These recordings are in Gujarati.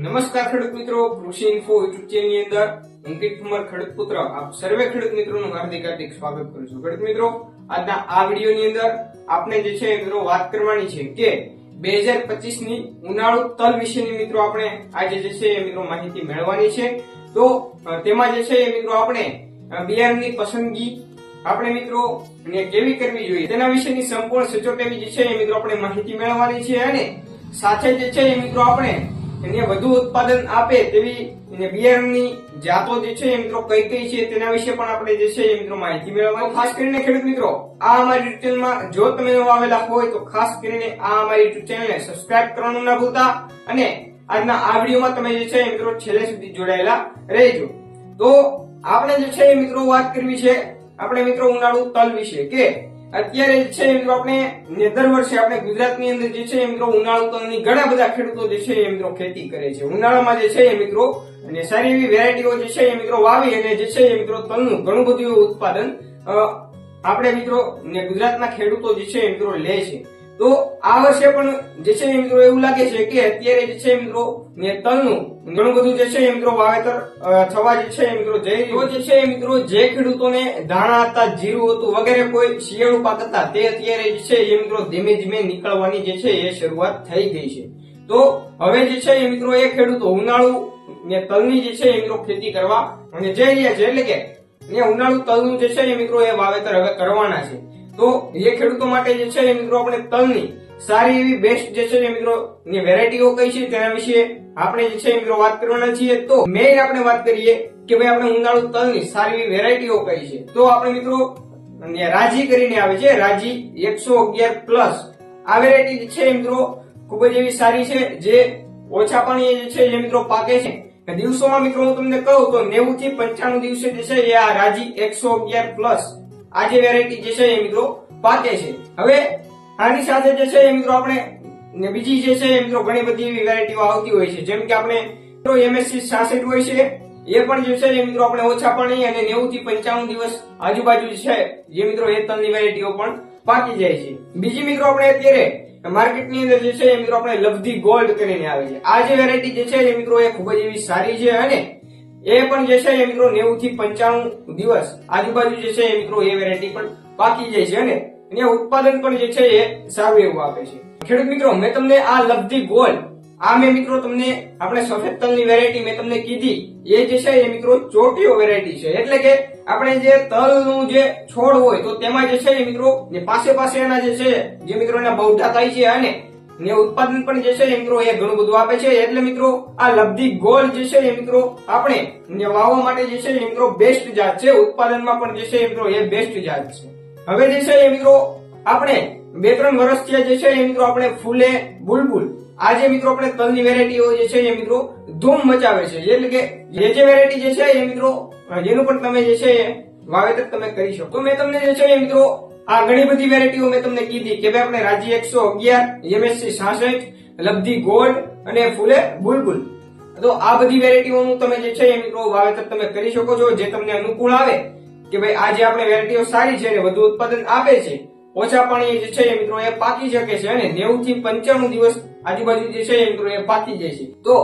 નમસ્કાર ખેડૂત મિત્રો, કૃષિ ઇન્ફો યુટ્યુબ અંદર અંકિત કુમાર ખેડૂત પુત્ર આપ સર્વે ખેડૂત મિત્રોનું હાર્દિક હાર્દિક સ્વાગત કરું છું. ખેડૂત મિત્રો, આજના આ વિડીયોની અંદર આપણે જે છે મિત્રો વાત કરવાની છે કે બે હજાર પચીસની ઉનાળુ તલ વિશેની મિત્રો આપણે આજે જે છે મિત્રો માહિતી મેળવવાની છે. તો તેમાં જે છે એ મિત્રો આપણે બિયારણની પસંદગી આપણે મિત્રો ને કેવી કરવી જોઈએ, તેના વિશેની સંપૂર્ણ સચોટ એવી જે છે એ મિત્રો આપણે માહિતી મેળવવાની છે અને સાથે જે છે એ મિત્રો આપણે એને વધુ ઉત્પાદન આપે તેવી બિયારણની જાતો જે છે મિત્રો કઈ કઈ છે તેના વિશે પણ આપણે જે છે મિત્રો માહિતી મેળવવાની ખાસ કરીને ખેડૂત મિત્રો, આ અમારી ચેનલમાં જો તમે આવેલા હોય તો ખાસ કરીને આ અમારી યુટ્યુબ ચેનલને સબસ્ક્રાઇબ કરવાનું ના ભૂલતા અને આજના આ વિડીયોમાં તમે જે છે મિત્રો છેલ્લે સુધી જોડાયેલા રહેજો. તો આપણે જે છે મિત્રો વાત કરવી છે, આપણે મિત્રો ઉનાળુ તલ વિશે કે અત્યારે છે મિત્રો આપણે ને દર વર્ષે આપણે ગુજરાતની અંદર જે છે મિત્રો ઉનાળુ તલની ઘણા બધા ખેડૂતો જે છે એ મિત્રો ખેતી કરે છે. ઉનાળામાં જે છે એ મિત્રો અને સારી એવી વેરાયટીઓ જે છે એ મિત્રો વાવી અને જે છે એ મિત્રો તલનું ઘણું બધું ઉત્પાદન આપણે મિત્રો ને ગુજરાતના ખેડૂતો જે છે એ મિત્રો લે છે. તો આ વર્ષે પણ જે છે મિત્રો એવું લાગે છે કે અત્યારે જે છે મિત્રો તલનું ઘણું બધું જે છે મિત્રો વાવેતર થવા જે છે મિત્રો જઈ રહ્યું જે છે મિત્રો જે ખેડૂતોને ધાણા હતા જીરું હતું વગેરે કોઈ શિયાળુ પાક હતા તે અત્યારે જે છે એ મિત્રો ધીમે ધીમે નીકળવાની જે છે એ શરૂઆત થઈ ગઈ છે તો હવે જે છે મિત્રો એ ખેડૂતો ઉનાળુ ને તલની જે છે મિત્રો ખેતી કરવા અને જઈ રહ્યા છે એટલે કે ને ઉનાળુ તલનું જે છે મિત્રો એ વાવેતર હવે કરવાના છે તો એ ખેડૂતો માટે જે છે મિત્રો આપણે તલની સારી એવી બેસ્ટ જે છે મિત્રો વેરાયટીઓ કઈ છે તેના વિશે આપણે જે છે મિત્રો વાત કરવાના છીએ. તો મેઇન આપણે વાત કરીએ કે ભાઈ આપણે ઉનાળુ તલની સારી એવી વેરાયટીઓ કઈ છે. તો આપણે મિત્રો રાજી કરીને આવે છે. રાજી એકસો અગિયાર પ્લસ આ વેરાયટી છે મિત્રો ખૂબ જ એવી સારી છે જે ઓછા પાણી જે છે જે મિત્રો પાકે છે. દિવસોમાં મિત્રો હું તમને કહું તો નેવું થી પંચાણું દિવસે જે છે એ આ રાજી એકસો અગિયાર પ્લસ આ જે વેરાયટી જે છે એ મિત્રો પાકે છે. હવે આની સાથે જે છે એ મિત્રો આપણે બીજી જે છે એ મિત્રો ઘણી બધી એવી વેરાયટીઓ આવતી હોય છે. જેમ કે આપણે એમએસસી સાસઠ હોય છે. એ પણ જે છે એ મિત્રો આપણે ઓછા પાણી અને નેવું થી પંચાવન દિવસ આજુબાજુ છે જે મિત્રો એ તલની વેરાયટીઓ પણ પાકી જાય છે. બીજી મિત્રો આપણે અત્યારે માર્કેટની અંદર જે છે એ મિત્રો આપણે લબ્ધી ગોલ્ડ કરીને આવે છે. આ જે વેરાયટી જે છે એ મિત્રો એ ખૂબ જ એવી સારી છે અને એ પણ જે છે એ મિત્રો નેવું થી પંચાણું દિવસ. આજુબાજુ જે છે એ મિત્રો એ વેરાયટી પણ પાકી જાય છે, અને એને ઉત્પાદન પણ જે છે એ સારું એવું આપે છે. ખેડૂત મિત્રો, મેં તમને આ લબ્ધી ગોલ, આ મેં મિત્રો તમને આપણે સફેદ તલની વેરાયટી મેં તમને કીધી. એ જે છે એ મિત્રો ચોટીઓ વેરાયટી છે. એટલે કે આપણે જે તલનું જે છોડ હોય તો તેમાં જે છે એ મિત્રો પાસે પાસે એના જે છે જે મિત્રો એના થાય છે અને ને ઉત્પાદન પણ જે છે એ મિત્રો એ ઘણું બધું આપે છે એટલે મિત્રો આ લબ્ધિ ગોલ જે છે એ મિત્રો આપણે વાવવા માટે જે છે એ મિત્રો બેસ્ટ જાત છે ઉત્પાદનમાં પણ જે છે એ મિત્રો એ બેસ્ટ જાત છે હવે જે છે એ મિત્રો આપણે બે ત્રણ વર્ષથી જે છે એ મિત્રો આપણે ફૂલે બુલબુલ આ જે મિત્રો આપણે તલની વેરાયટીઓ જે છે એ મિત્રો ધૂમ મચાવે છે એટલે કે જે જે વેરાયટી જે છે એ મિત્રો જેનું પણ તમે જે છે વાવેતર તમે કરી શકો મેં તમને જે છે એ મિત્રો આ ઘણી બધી વેરાયટીઓ મેં તમને કીધી કે ભાઈ આપણે રાજી એકસો અગિયાર એમએસસી સાસઠ લબ્ધી ગોલ્ડ અને ફૂલે બુલબુલ. તો આ બધી વેરાયટીઓનું તમે જે છે એ મિત્રો વાવેતર તમે કરી શકો છો. જે તમને અનુકૂળ આવે કે ભાઈ આ જે આપણે વેરાયટીઓ સારી છે અને વધુ ઉત્પાદન આપે છે, ઓછા પાણી જે છે એ મિત્રો એ પાકી શકે છે અને નેવું થી પંચાણું દિવસ આજુબાજુ જે છે એ મિત્રો એ પાકી જાય છે. તો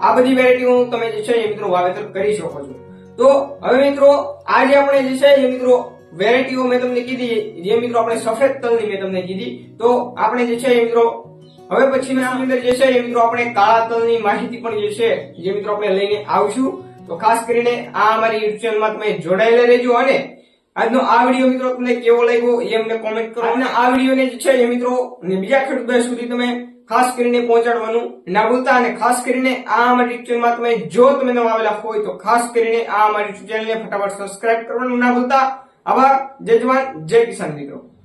આ બધી વેરાયટીઓનું તમે જે છે એ મિત્રો વાવેતર કરી શકો છો. તો હવે મિત્રો આ જે આપણે જે છે એ મિત્રો વેરાયટીઓ મેં તમને કીધી જે મિત્રો આપણે સફેદ તલની મેં તમને કીધી તો આપણે જે છે એ મિત્રો હવે પછીના અંદર જે છે એ મિત્રો આપણે કાળા તલની માહિતી પણ જે છે જે મિત્રો આપણે લઈને આવશું. તો ખાસ કરીને આ અમારી યુટ્યુબ ચેનલમાં તમે જોડાયેલા રહેજો અને આજનો આ વીડિયો મિત્રો તમને કેવો લાગ્યો એ અમને કોમેન્ટ કરો. અને આ વિડીયોને જે છે એ મિત્રો ને બીજા ખેડૂત સુધી તમે ખાસ કરીને પહોંચાડવાનું ના ભૂલતા. અને ખાસ કરીને આ અમારી યુટ્યુબ ચેનલમાં તમે જો તમે નવા આવેલા હોય તો ખાસ કરીને આ અમારી યુટ્યુબ ચેનલને ફટાફટ સબસ્ક્રાઇબ કરવાનું ના ભૂલતા. આભાર. જય જવાન. જય કિસાન મિત્રો.